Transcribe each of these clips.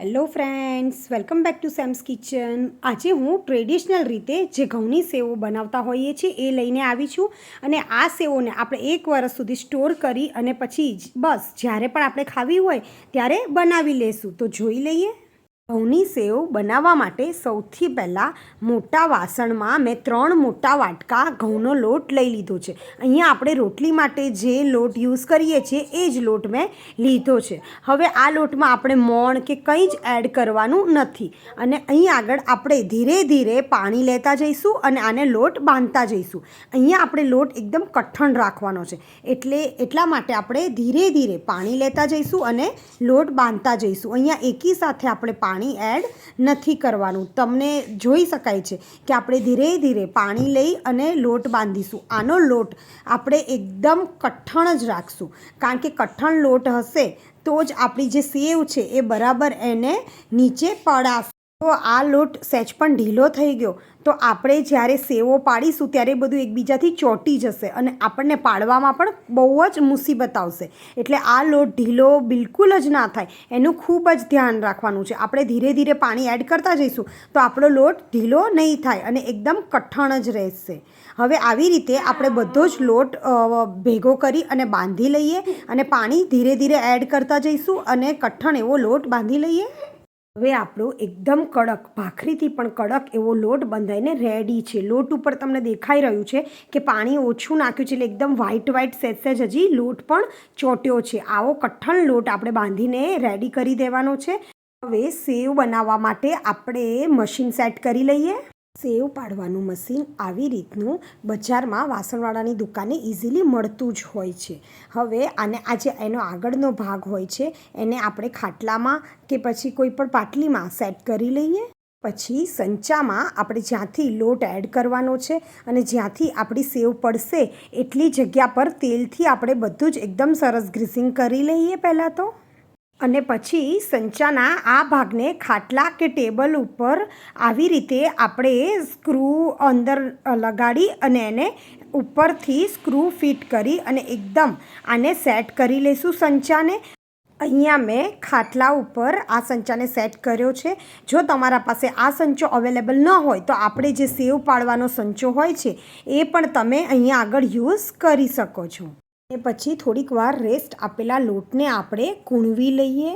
Hello friends welcome back to Sam's kitchen આજે હું traditional રીતે જે ઘઉંની સેવો બનાવતા હોઈએ છીએ એ લઈને આવી છું અને આ સેવોને આપણે એક વર્ષ સુધી સ્ટોર કરી અને પછી બસ જ્યારે પણ આપણે ખાવી હોય ત્યારે બનાવી લેશું. તો જોઈ લઈએ. ઘઉંની સેવ બનાવવા માટે સૌથી પહેલાં મોટા વાસણમાં મેં ત્રણ મોટા વાટકા ઘઉંનો લોટ લઈ લીધો છે. અહીંયા આપણે રોટલી માટે જે લોટ યુઝ કરીએ છીએ એ જ લોટ મેં લીધો છે. હવે આ લોટમાં આપણે મોણ કે કંઈ જ એડ કરવાનું નથી. અને અહીં આગળ આપણે ધીરે ધીરે પાણી લેતા જઈશું અને આને લોટ બાંધતા જઈશું. અહીંયા આપણે લોટ એકદમ કઠણ રાખવાનો છે. એટલે એટલા માટે આપણે ધીરે ધીરે પાણી લેતા જઈશું અને લોટ બાંધતા જઈશું. અહીંયા એકી સાથે આપણે પાણી એડ નથી કરવાનું. તમને જોઈ શકાય છે કે આપણે ધીરે ધીરે પાણી લઈ અને લોટ બાંધીશું. આનો લોટ આપણે એકદમ કઠણ જ રાખશું. કારણ કે કઠણ લોટ હશે તો જ આપણી જે સેવ છે એ બરાબર એને નીચે પડાશે. તો આ લોટ સહેજ પણ ઢીલો થઈ ગયો. તો આપણે જ્યારે સેવો પાડીશું ત્યારે બધું એકબીજાથી ચોંટી જશે અને આપણને પાડવામાં પણ બહુ જ મુસીબત આવશે. એટલે આ લોટ ઢીલો બિલકુલ જ ના થાય. એનું ખૂબ જ ધ્યાન રાખવાનું છે. આપણે ધીરે ધીરે પાણી એડ કરતા જઈશું તો આપણો લોટ ઢીલો નહીં થાય અને એકદમ કઠણ જ રહેશે. હવે આવી રીતે આપણે બધો જ લોટ ભેગો કરી અને બાંધી લઈએ અને પાણી ધીરે ધીરે એડ કરતા જઈશું અને કઠણ એવો લોટ બાંધી લઈએ. હવે આપણો એકદમ કડક, ભાખરીથી પણ કડક એવો લોટ બંધાઈને રેડી છે. લોટ ઉપર તમને દેખાઈ રહ્યું છે કે પાણી ઓછું નાખ્યું છે, એટલે એકદમ વ્હાઈટ વ્હાઈટ સેજ હજી લોટ પણ ચોટ્યો છે. આવો કઠણ લોટ આપણે બાંધીને રેડી કરી દેવાનો છે. હવે સેવ બનાવવા માટે આપણે મશીન સેટ કરી લઈએ. સેવ પાડવાનું મશીન આવી રીતનું બજારમાં વાસણવાળાની દુકાને ઇઝીલી મળતું જ હોય છે. હવે આને આ જે એનો આગળનો ભાગ હોય છે. એને આપણે ખાટલામાં કે પછી કોઈ પણ પાટલીમાં સેટ કરી લઈએ. પછી સંચામાં આપણે જ્યાંથી લોટ એડ કરવાનો છે અને જ્યાંથી આપણી સેવ પડશે, એટલી જગ્યા પર તેલથી આપણે બધું જ એકદમ સરસ ગ્રીસિંગ કરી લઈએ પહેલાં તો. અને પછી સંચાના આ ભાગને ખાટલા કે ટેબલ ઉપર આવી રીતે આપણે સ્ક્રૂ અંદર લગાડી અને એને ઉપરથી સ્ક્રૂ ફિટ કરી અને એકદમ આને સેટ કરી લઈશું સંચાને. અહીંયા મેં ખાટલા ઉપર આ સંચાને સેટ કર્યો છે. જો તમારા પાસે આ સંચો અવેલેબલ ન હોય તો આપણે જે સેવ પાડવાનો સંચો હોય છે એ પણ તમે અહીંયા આગળ યુઝ કરી શકો છો. અને પછી થોડીક વાર રેસ્ટ આપેલા લોટને આપણે કૂણવી લઈએ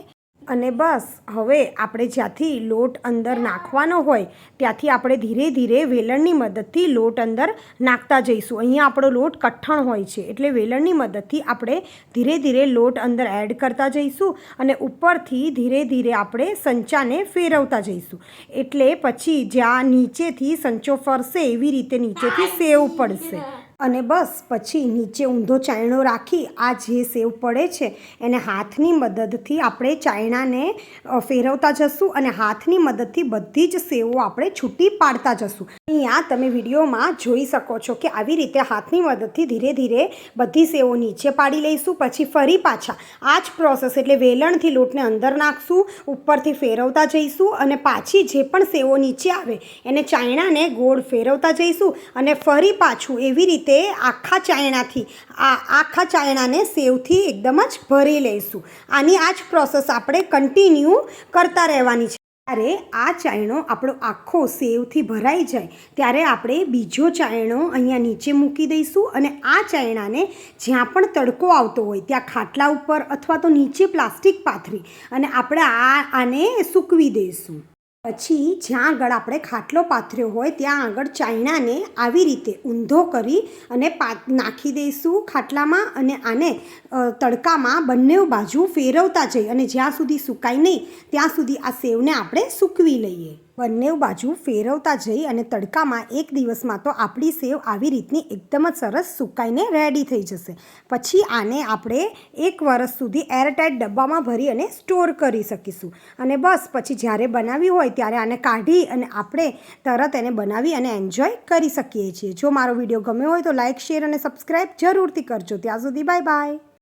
અને બસ, હવે આપણે જ્યાંથી લોટ અંદર નાખવાનો હોય, ત્યાંથી આપણે ધીરે ધીરે વેલણની મદદથી લોટ અંદર નાખતા જઈશું. અહીંયા આપણો લોટ કઠણ હોય છે, એટલે વેલણની મદદથી આપણે ધીરે ધીરે લોટ અંદર એડ કરતા જઈશું અને ઉપરથી ધીરે ધીરે આપણે સંચાને ફેરવતા જઈશું. એટલે પછી જ્યાં નીચેથી સંચો ફરશે, એવી રીતે નીચેથી સેવ પડશે. અને બસ, પછી નીચે ઊંધો ચાયણો રાખી આ જે સેવ પડે છે, એને હાથની મદદથી આપણે ચાયણાને ફેરવતા જશું અને હાથની મદદથી બધી જ સેવો આપણે છૂટી પાડતા જશું. અહીંયા તમે વિડીયોમાં જોઈ શકો છો કે આવી રીતે હાથની મદદથી ધીરે ધીરે બધી સેવો નીચે પાડી લઈશું, પછી ફરી પાછા આ જ પ્રોસેસ એટલે વેલણથી લોટને અંદર નાખશું, ઉપરથી ફેરવતા જઈશું અને પાછી જે પણ સેવો નીચે આવે એને ચાયણાને ગોળ ફેરવતા જઈશું અને ફરી પાછું એવી રીતે આખા ચાયણાથી, આ આખા ચાયણાને સેવથી એકદમ જ ભરી લઈશું. આની આ જ પ્રોસેસ આપણે કન્ટિન્યુ કરતા રહેવાની છે. ત્યારે આ ચાયણો આપણો આખો સેવથી ભરાઈ જાય, ત્યારે આપણે બીજો ચાયણો અહીંયા નીચે મૂકી દઈશું અને આ ચાયણાને જ્યાં પણ તડકો આવતો હોય, ત્યાં ખાટલા ઉપર અથવા તો નીચે પ્લાસ્ટિક પાથરી અને આપણે આ, આને સૂકવી દઈશું. પછી જ્યાં આગળ આપણે ખાટલો પાથર્યો હોય, ત્યાં આગળ ચાઈણાને આવી રીતે ઊંધો કરી અને નાખી દઈશું ખાટલામાં અને આને તડકામાં બંને બાજુ ફેરવતા જઈ અને જ્યાં સુધી સુકાય નહીં, ત્યાં સુધી આ સેવને આપણે સૂકવી લઈએ. બંને બાજુ ફેરવતા જઈ અને તડકામાં એક દિવસમાં તો આપણી સેવ આવી રીતની એકદમ જ સરસ સુકાઈને રેડી થઈ જશે. પછી આને આપણે એક વર્ષ સુધી એરટાઇટ ડબ્બામાં ભરી અને સ્ટોર કરી શકીશું. અને બસ, પછી જ્યારે બનાવી હોય ત્યારે આને કાઢી અને આપણે તરત એને બનાવી અને એન્જોય કરી શકીએ છીએ. જો મારો વીડિયો ગમ્યો હોય તો લાઇક શેર અને સબસ્ક્રાઈબ જરૂરથી કરજો. ત્યાં સુધી બાય બાય